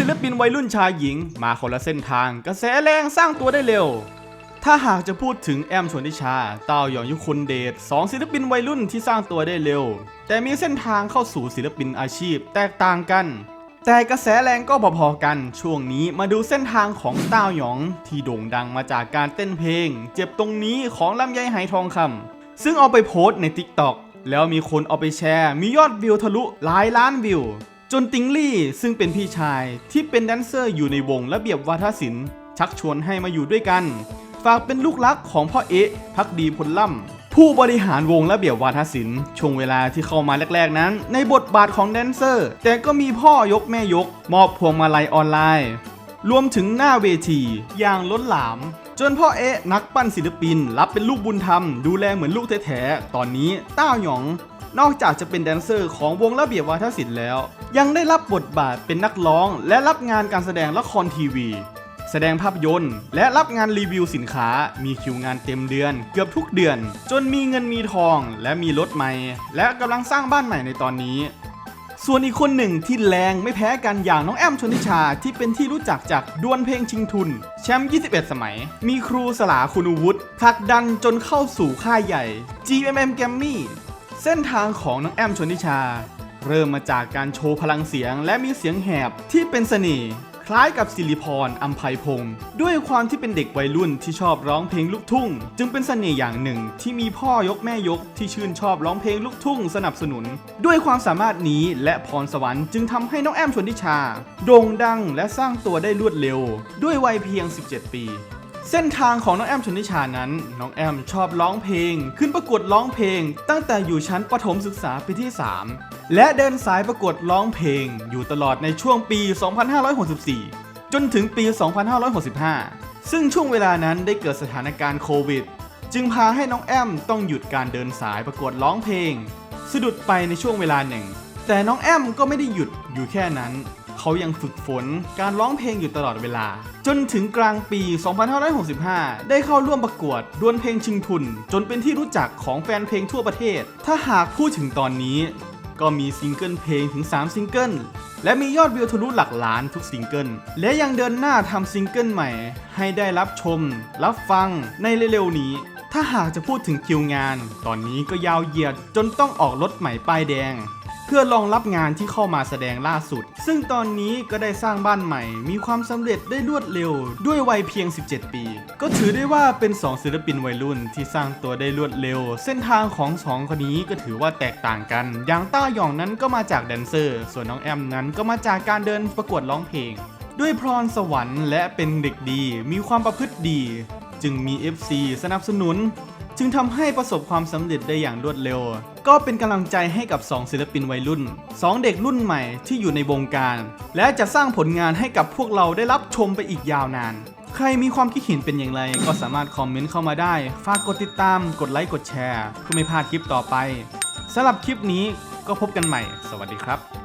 ศิลปินวัยรุ่นชายหญิง มาคนละเส้นทาง กระแสแรงสร้างตัวได้เร็ว ถ้าหากจะพูดถึงแอมชวนทิชาเต้าหยองยุคนเดชสองศิลปินวัยรุ่นที่สร้างตัวได้เร็ว แต่มีเส้นทางเข้าสู่ศิลปินอาชีพแตกต่างกัน แต่กระแสแรงก็พอๆกัน ช่วงนี้มาดูเส้นทางของเต้าหยองที่โด่งดังมาจากการเต้นเพลง เจ็บตรงนี้ของลำไยไหทองคำซึ่งเอาไปโพสต์ใน TikTok แล้วมีคนเอาไปแชร์ มียอดวิวทะลุหลายล้านวิว จนติงลี่ซึ่งเป็นพี่ชายที่เป็นแดนเซอร์อยู่ในวงระเบียบวาทศิลป์ ชักชวนให้มาอยู่ด้วยกัน ฝากเป็นลูกรักของพ่อเอ๊ะพักดีพลล่ำผู้บริหารวงระเบียบวาทศิลป์ช่วงเวลาที่เข้ามาแรก ๆ นั้น ในบทบาทของแดนเซอร์ แต่ก็มีพ่อยกแม่ยก มอบพวงมาลัยออนไลน์ รวมถึงหน้าเวทีอย่างล้นหลาม จนพ่อเอ๊ะนักปั้นศิลปิน รับเป็นลูกบุญธรรม ดูแลเหมือนลูกแท้ๆตอนนี้ต้าหยอง นอกจากจะเป็นแดนเซอร์ของวงระเบียบวาทศิลป์แล้ว ยังได้รับบทบาทเป็นนักร้อง และรับงานการแสดงละครทีวี แสดงภาพยนตร์ และรับงานรีวิวสินค้า มีคิวงานเต็มเดือน เกือบทุกเดือน จนมีเงินมีทองและมีรถใหม่ และกำลังสร้างบ้านใหม่ในตอนนี้ส่วนอีกคนหนึ่งที่แรงไม่แพ้กันอย่างน้องแอมชนทิชาที่เป็นที่รู้จักจากดวลเพลงชิงทุน แชมป์ 21 สมัย มีครูสลาคุณวุฒิผลักดันจนเข้าสู่ค่ายใหญ่ GMM g a m m y เส้นทางของน้องแอมชนทิชา เริ่มมาจากการโชว์พลังเสียงและมีเสียงแหบที่เป็นเสน่ห์คล้ายกับสิริพรอัมภัยพงศ์ด้วยความที่เป็นเด็กวัยรุ่นที่ชอบร้องเพลงลูกทุ่ง จึงเป็นเสน่ห์อย่างหนึ่งที่มีพ่อยกแม่ยกที่ชื่นชอบร้องเพลงลูกทุ่งสนับสนุน ด้วยความสามารถนี้และพรสวรรค์จึงทำให้น้องแอมชนทิชา โด่งดังและสร้างตัวได้รวดเร็ว ด้วยวัยเพียง 17 ปี เส้นทางของน้องแอมชนิชานั้น น้องแอมชอบร้องเพลง ขึ้นประกวดร้องเพลง ตั้งแต่อยู่ชั้นประถมศึกษาปีที่ 3 และเดินสายประกวดร้องเพลง อยู่ตลอดในช่วงปี 2564 จนถึงปี 2565 ซึ่งช่วงเวลานั้นได้เกิดสถานการณ์โควิด จึงพาให้น้องแอมต้องหยุดการเดินสายประกวดร้องเพลง สะดุดไปในช่วงเวลาหนึ่ง แต่น้องแอมก็ไม่ได้หยุดอยู่แค่นั้น เขายังฝึกฝนการร้องเพลงอยู่ตลอดเวลา จนถึงกลางปี 2565 ได้เข้าร่วมประกวดดวลเพลงชิงทุน จนเป็นที่รู้จักของแฟนเพลงทั่วประเทศ ถ้าหากพูดถึงตอนนี้ ก็มีซิงเกิลเพลงถึง 3 ซิงเกิลและมียอดวิวทะลุหลักล้านทุกซิงเกิล และยังเดินหน้าทำซิงเกิลใหม่ ให้ได้รับชม รับฟังในเร็วๆนี้ ถ้าหากจะพูดถึงคิวงาน ตอนนี้ก็ยาวเหยียดจนต้องออกรถใหม่ป้ายแดง เพื่อรองรับงานที่เข้ามาแสดงล่าสุด ซึ่งตอนนี้ก็ได้สร้างบ้านใหม่ มีความสำเร็จได้รวดเร็ว ด้วยวัยเพียง 17 ปี ก็ถือได้ว่าเป็น 2 ศิลปินวัยรุ่นที่สร้างตัวได้รวดเร็ว เส้นทางของสองคนนี้ก็ถือว่าแตกต่างกัน อย่างต้าหยองนั้นก็มาจากแดนเซอร์ ส่วนน้องแอมนั้นก็มาจากการเดินประกวดร้องเพลง ด้วยพรสวรรค์และเป็นเด็กดี มีความประพฤติดี จึงมี FC สนับสนุน จึงทำให้ประสบความสำเร็จได้อย่างรวดเร็ว ก็เป็นกำลังใจให้กับ 2 ศิลปินวัยรุ่น 2 เด็กรุ่นใหม่ที่อยู่ในวงการ และจะสร้างผลงานให้กับพวกเราได้รับชมไปอีกยาวนานใครมีความคิดเห็นเป็นอย่างไร ก็สามารถคอมเมนต์เข้ามาได้ ฝากกดติดตาม กดไลค์ กดแชร์ เพื่อไม่พลาดคลิปต่อไป สำหรับคลิปนี้ก็พบกันใหม่ สวัสดีครับ